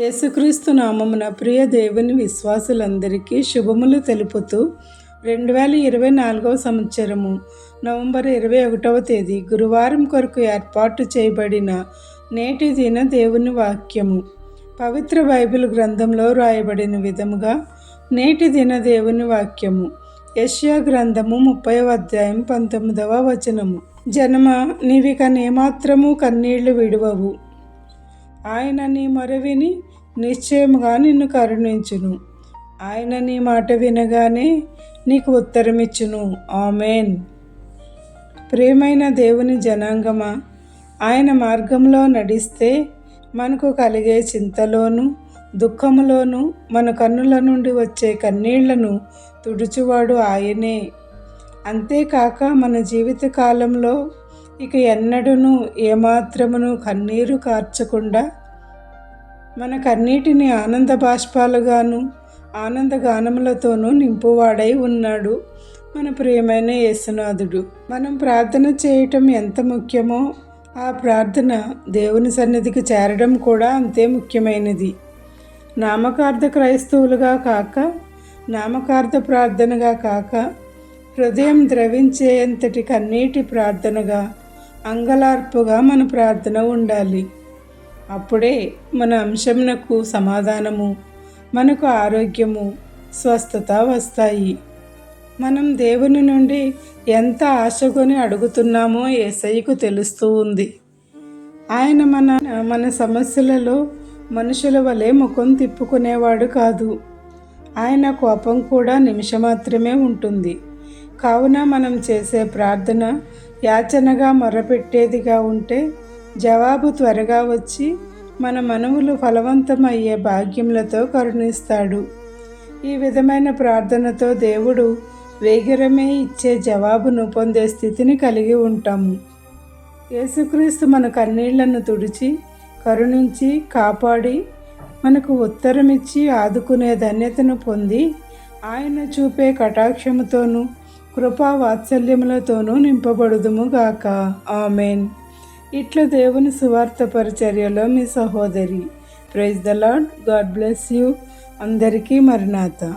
యేసుక్రీస్తు నామమున ప్రియ దేవుని విశ్వాసులందరికీ శుభములు తెలుపుతూ రెండు వేల ఇరవై నాలుగవ సంవత్సరము నవంబర్ ఇరవై ఒకటవ తేదీ గురువారం కొరకు ఏర్పాటు చేయబడిన నేటి దిన దేవుని వాక్యము. పవిత్ర బైబిల్ గ్రంథంలో రాయబడిన విధముగా నేటి దిన దేవుని వాక్యము. యష్యా గ్రంథము ముప్పై అధ్యాయం పంతొమ్మిదవ వచనము. జనమ నీవిక నేమాత్రము కన్నీళ్ళు విడువవు. ఆయన నీ మొరవిని నిశ్చయముగా నిన్ను కరుణించును. ఆయన నీ మాట వినగానే నీకు ఉత్తరమిచ్చును. ఆమెన్. ప్రియమైన దేవుని జనాంగమా ఆయన మార్గంలో నడిస్తే మనకు కలిగే చింతలోను దుఃఖములోను మన కన్నుల నుండి వచ్చే కన్నీళ్ళను తుడుచువాడు ఆయనే. అంతేకాక మన జీవిత కాలంలో ఇక ఎన్నడూను ఏమాత్రమును కన్నీరు కార్చకుండా మన కన్నీటిని ఆనంద బాష్పాలుగాను ఆనంద గానములతోనూ నింపువాడై ఉన్నాడు మన ప్రియమైన యేసునాథుడు. మనం ప్రార్థన చేయటం ఎంత ముఖ్యమో ఆ ప్రార్థన దేవుని సన్నిధికి చేరడం కూడా అంతే ముఖ్యమైనది. నామకార్థ క్రైస్తవులుగా కాక నామకార్థ ప్రార్థనగా కాక హృదయం ద్రవించేంతటి కన్నీటి ప్రార్థనగా అంగలార్పుగా మన ప్రార్థన ఉండాలి. అప్పుడే మన అంశంనకు సమాధానము మనకు ఆరోగ్యము స్వస్థత వస్తాయి. మనం దేవుని నుండి ఎంత ఆశకొని అడుగుతున్నామో ఏసైకు తెలుస్తూ ఉంది. ఆయన మన మన సమస్యలలో మనుషుల వలె ముఖం తిప్పుకునేవాడు కాదు. ఆయన కోపం కూడా నిమిషం మాత్రమే ఉంటుంది. కావున మనం చేసే ప్రార్థన యాచనగా మొరపెట్టేదిగా ఉంటే జవాబు త్వరగా వచ్చి మన మనవులు ఫలవంతమయ్యే భాగ్యములతో కరుణిస్తాడు. ఈ విధమైన ప్రార్థనతో దేవుడు వేగిరమే ఇచ్చే జవాబును పొందే స్థితిని కలిగి ఉంటాము యేసుక్రీస్తు మన కన్నీళ్ళను తుడిచి కరుణించి కాపాడి మనకు ఉత్తరమిచ్చి ఆదుకునే ధన్యతను పొంది ఆయన చూపే కటాక్షముతోనూ కృపా వాత్సల్యములతోనూ నింపబడుదుముగాక ఆమెన్. ఇట్లా దేవుని సువార్త పరిచర్యలో మీ సహోదరి. Praise the Lord God bless you అందరికీ మరణాత.